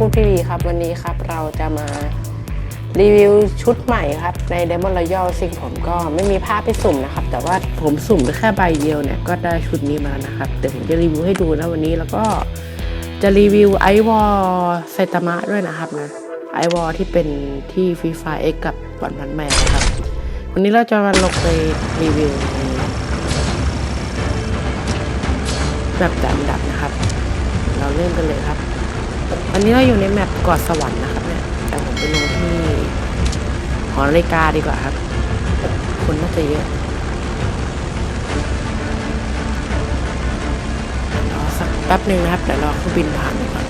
วัสดีครับอยู่กับช่องปุ๊บทีวีครับ วันนี้ครับเราจะมารีวิวชุดใหม่ครับ ใน Demon Royal ซึ่งผมก็ไม่มีภาพไปสุ่มนะครับ แต่ว่าผมสุ่มแค่ใบเดียวเนี่ย ก็ได้ชุดนี้มาแล้วนะครับ เดี๋ยวผมจะรีวิวให้ดูนะวันนี้แล้วก็จะรีวิวไอวอลไซตามะด้วยนะครับนะไอวอลที่เป็นที่ฟรีฟาเอ็กกับวันพันแมนนะครับ วันนี้เราจะมาลงไปรีวิวแบบจัดอันดับนะครับ เราเริ่มกันเลยครับ อันนี้เราอยู่ในแมปเกาะสวรรค์นะครับเนี่ยแต่ผมไปลงที่หอนาฬิกาดีกว่าครับ คนน่าจะเยอะรอสักแป๊บหนึ่งนะครับเดี๋ยวรอเครื่องบินผ่านก่อน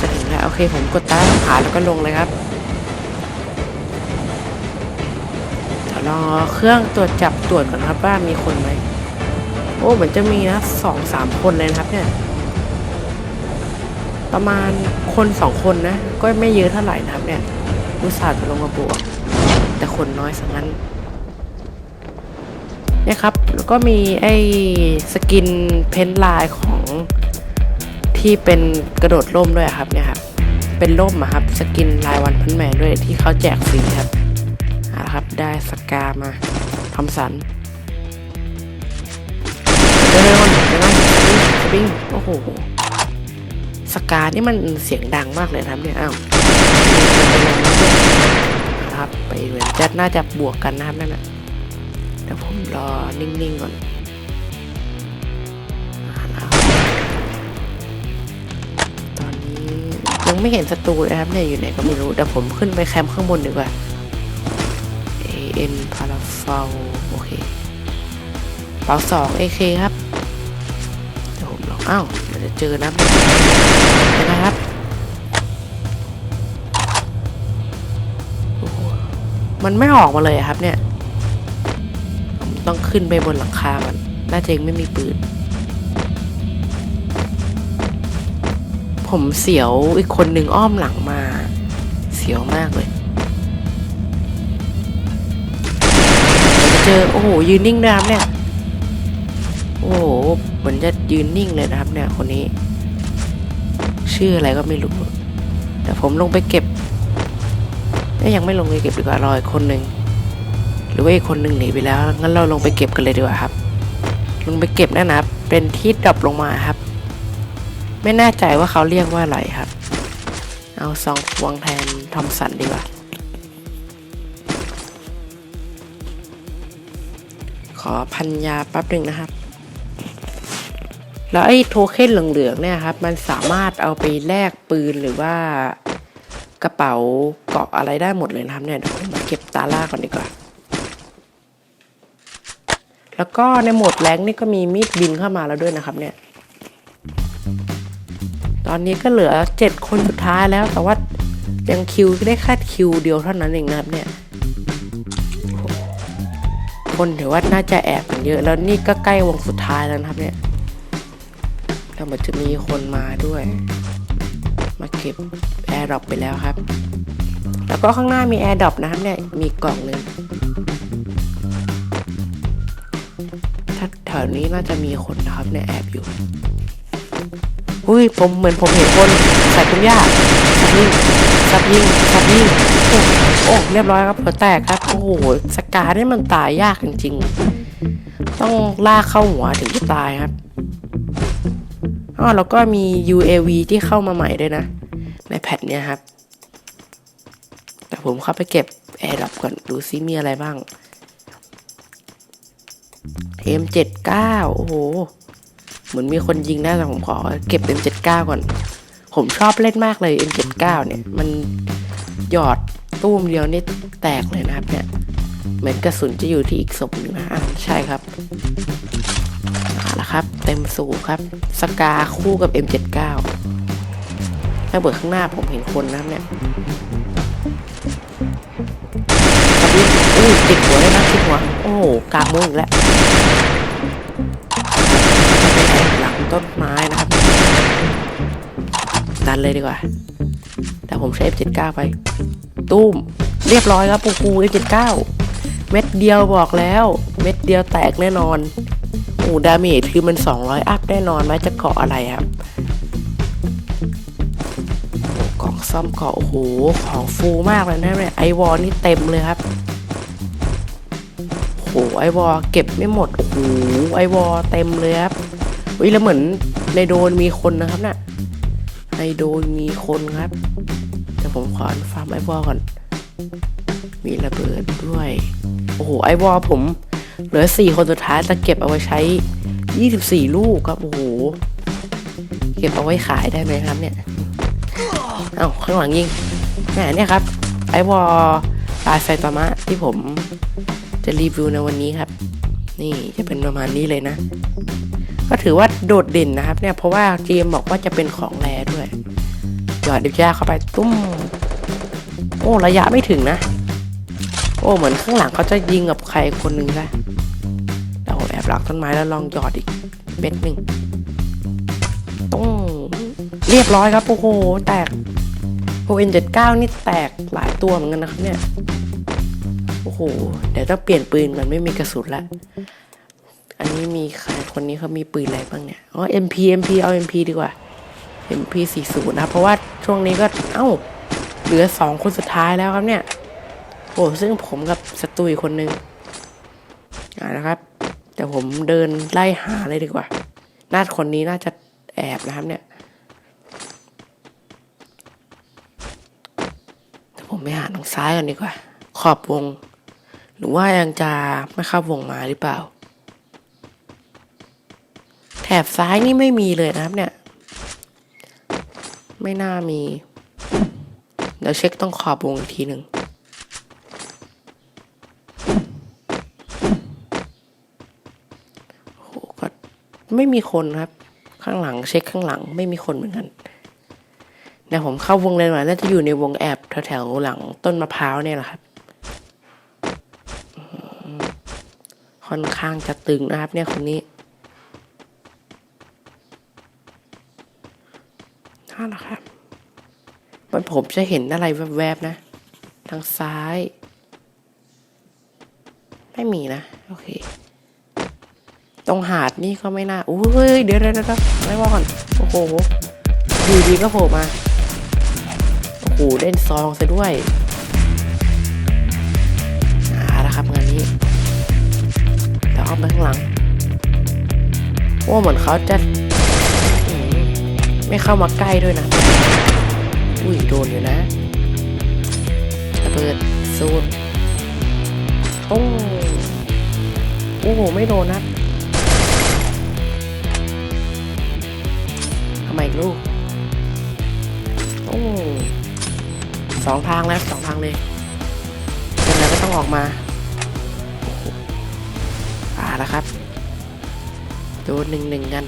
จะถึงแล้วโอเคผมกดตามผ่านแล้วก็ลงเลยครับเดี๋ยวรอเครื่องตรวจจับตรวจก่อนครับว่ามีคนไหม โอ้เหมือนจะมีนะสองสามคนเลยนะครับ เนี่ย ประมาณคนสองคนนะ ก็ไม่เยอะเท่าไหร่นะครับ เนี่ยอุตส่าห์จะลงมาบวก แต่คนน้อยสังนั้นเนี่ยครับ แล้วก็มีไอ้สกินเพ้นท์ลายของที่เป็นกระโดดร่มด้วยครับเนี่ยครับ เป็นร่มอะครับ สกินลายวันพันแมนด้วยที่เขาแจกฟรีครับเอาละครับ ได้สกามาทำสัน ปริงโอ้โหสกานี่มันเสียงดังมากเลยครับเนี่ยอ้าวครับไปเหมือนจะน่าจะบวกกันนะครับนั่นนะเดี๋ยวผมรอนิ่งๆก่อนตอนนี้ยังไม่เห็นศัตรูเลยครับเนี่ยอยู่ไหนก็ไม่รู้เดี๋ยวผมขึ้นไปแคมป์ข้างบนดีกว่า AN พาราฟาโอเคเป๋าสอง AK ครับ อ้าวเดี๋ยวจะเจอนะเห็นะครับมันไม่ออกมาเลยครับเนี่ย ต้องขึ้นไปบนหลังคามัน น่าจะยังไม่มีปืน ผมเสียวอีกคนหนึ่งอ้อมหลังมา เสียวมากเลย เจอ โอ้โห ยืนนิ่งด้วยครับเนี่ย เหมือนจะยืนนิ่งเลยนะครับ เนี่ยคนนี้ ชื่ออะไรก็ไม่รู้แต่ผมลงไปเก็บยยังไม่ลงไปเก็บดีกว่ารออีกคนหนึ่งหรือว่าอีกคนหนึ่งหนีไปแล้วงั้นเราลงไปเก็บกันเลยดีกว่าครับ ลงไปเก็บนั่นนะครับ เป็นที่ดรอปลงมาครับ ไม่แน่ใจว่าเขาเรียกว่าอะไรครับ เอาซองวางแทนทอมสันดีกว่าขอพันยาแป๊บหนึ่งนะครับ แล้วไอ้โทเค็นเหลืองๆเนี่ยครับมันสามารถเอาไปแลกปืนหรือว่ากระเป๋าเกาะอะไรได้หมดเลยนะครับเนี่ยเดี๋ยวมาเก็บตาล่าก่อนดีกว่า แล้วก็ในโหมดแรงนี่ก็มีมีดบินเข้ามาแล้วด้วยนะครับเนี่ยตอนนี้ก็เหลือเจ็ดคนสุดท้ายแล้วแต่ว่ายังคิวได้แค่คิวเดียวเท่านั้นเองนะครับเนี่ยคนถือว่าน่าจะแอบกันเยอะแล้วนี่ก็ใกล้วงสุดท้ายแล้วนะครับเนี่ย แล้วมันจะมีคนมาด้วย มาเก็บแอร์ดรอปไปแล้วครับ แล้วก็ข้างหน้ามีแอร์ดรอปนะครับเนี่ยมีกล่องหนึ่งถ้าแถวนี้น่าจะมีคนนะครับเนี่ยแอบอยู่อุ้ยผมเหมือนผมเห็นคนใส่คุณย่าสับยิงสับยิงสับยิงโอ้โอ้เรียบร้อยครับหัวแตกครับ โอ้โหสกาเนี่ยมันตายยากจริงๆ ต้องลากเข้าหัวถึงจะตายครับ อ๋อแล้วก็มี UAV ที่เข้ามาใหม่ด้วยนะ ในแพทเนี่ยครับ แต่ผมเข้าไปเก็บแอร์ดรอปก่อนดูซิมีอะไรบ้าง M79 โอ้โห เหมือนมีคนยิงได้แต่ผมขอเก็บ M79 ก่อน ผมชอบเล่นมากเลย M79 เนี่ย มันหยอดตู้มเดียวนี่แตกเลยนะครับเนี่ย เหมือนกระสุนจะอยู่ที่อีกศพนึ่งนะใช่ครับ เอาละครับ เต็มสูบครับ สกาคู่กับ M79 ถ้าเบิดข้างหน้าผมเห็นคนนะครับเนี่ยครับอุ้ยติดหัวเลยนะติดหัว โอ้โหกามุ้งอีกแล้วหลังต้นไม้นะครับ ดันเลยดีกว่า แต่ผมใช้ F79 ไป ตุ้ม เรียบร้อยครับปูปู F79 เม็ดเดียวบอกแล้ว เม็ดเดียวแตกแน่นอน ดาเมจคือมัน 200 อัพแน่นอนไหมจะเกาะอะไรครับโอ้กล่องซ่อมเกาะโอ้โหของฟูมากเลยนะเนี่ยไอวอลนี่เต็มเลยครับโอ้โหไอวอลเก็บไม่หมดโอ้โหไอวอลเต็มเลยครับวิแล้วเหมือนในโดนมีคนนะครับเนี่ยในโดนมีคนครับเดี๋ยวผมขอฟาร์มไอวอลก่อนมีระเบิดด้วย โอ้โหไอวอลผม เหลือสี่คนสุดท้ายจะเก็บเอาไว้ใช้ยี่สิบสี่ลูกครับ โอ้โห เก็บเอาไว้ขายได้ไหมครับเนี่ย เอ้าข้างหลังยิงแหมเนี่ยครับ ไอวอลลายไซตามะที่ผมจะรีวิวในวันนี้ครับ นี่จะเป็นประมาณนี้เลยนะ ก็ถือว่าโดดเด่นนะครับ เนี่ยเพราะว่าเจมบอกว่าจะเป็นของแรด้วยหยอดดิบยาเข้าไปตุ้ม โอ้ ระยะไม่ถึงนะ โอ้ เหมือนข้างหลังเขาจะยิงกับใครคนหนึ่งนะเดี๋ย อบหลักต้นไม้แล้วลองหยอดอีกเม็ดหนึ่งต้องเรียบร้อยครับโอ้โหแตกโอเอ็นเจ็ดเก้านี่แตกหลายตัวเหมือนกันนะครับเนี่ยโอ้โหเดี๋ยวต้องเปลี่ยนปืนมันไม่มีกระสุนละอันนี้มีใครคนนี้เขามีปืนอะไรบ้างเนี่ยอ๋อ MP MP เอา MP ดีกว่า MP 40นะเพราะว่าช่วงนี้ก็เอ้าเหลือสองคนสุดท้ายแล้วครับเนี่ยโอ้ซึ่งผมกับสตุยคนหนึ่งอ่านะครับ เดี๋ยวผมเดินไล่หาเลยดีกว่าน่าคนนี้น่าจะแอบนะครับเนี่ยเดี๋ยวผมไปหาทางซ้ายก่อนดีกว่า ขอบวง หรือว่ายังจะไม่เข้าวงมาหรือเปล่า แถบซ้ายนี่ไม่มีเลยนะครับเนี่ย ไม่น่ามี เดี๋ยวเช็คต้องขอบวงอีกทีหนึ่ง โอ้โหก็ ไม่มีคนครับ ข้างหลังเช็คข้างหลังไม่มีคนเหมือนกันเดี๋ยผมเข้าวงเลยหน่อยน่าจะอยู่ในวงแอบแถวๆหลังต้นมะพร้าวเนี่ยแหละครับ ค่อนข้างจะตึงนะครับ เนี่ยคนนี้นั่นแหละครับมันผมจะเห็นอะไรแวบๆนะ ทางซ้าย ไม่มีนะ โอเค ตรงหาดนี่ก็ไม่น่าอุ้ยเดี๋ยวเดี๋ยวเดี๋ยวไม่ว่าก่อนโอ้โหอยู่ดีก็โผล่มาโอ้โหเล่นซองซะด้วยอาละครับงานนี้เดี๋ยวเอาไปข้างหลังโอ้เหมือนเขาจะไม่เข้ามาใกล้ด้วยนะ อุ้ยโดนอยู่นะระเบิดซูนโอ้โอ้โหไม่โดนนะ ลูก โอ้สองทางแล้วสองทางเลยยังไงก็ต้องออกมาอ่าแล้วครับ โดนหนึ่งหนึ่งกัน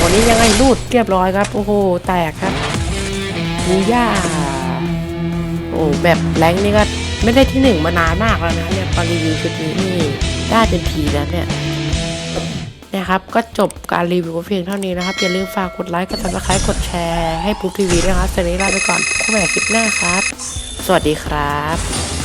วันนี้ยังไงรูดเรียบร้อยครับ โอ้โห แตกครับบูย่าโอ้แบบแรงนี่ก็ไม่ได้ที่หนึ่งมานานมากแล้วนะเนี่ยตอนรีวิวชุดนี้นี่ได้เป็นทีแล้วเนี่ย นะครับ ก็จบการรีวิวเพียงเท่านี้นะครับ อย่าลืมฝากกดไลค์ กดติดตามกดแชร์ให้ปุ๊บทีวีด้วยนะครับสวัสดีลาไปก่อนพบกันคลิปหน้าครับ สวัสดีครับ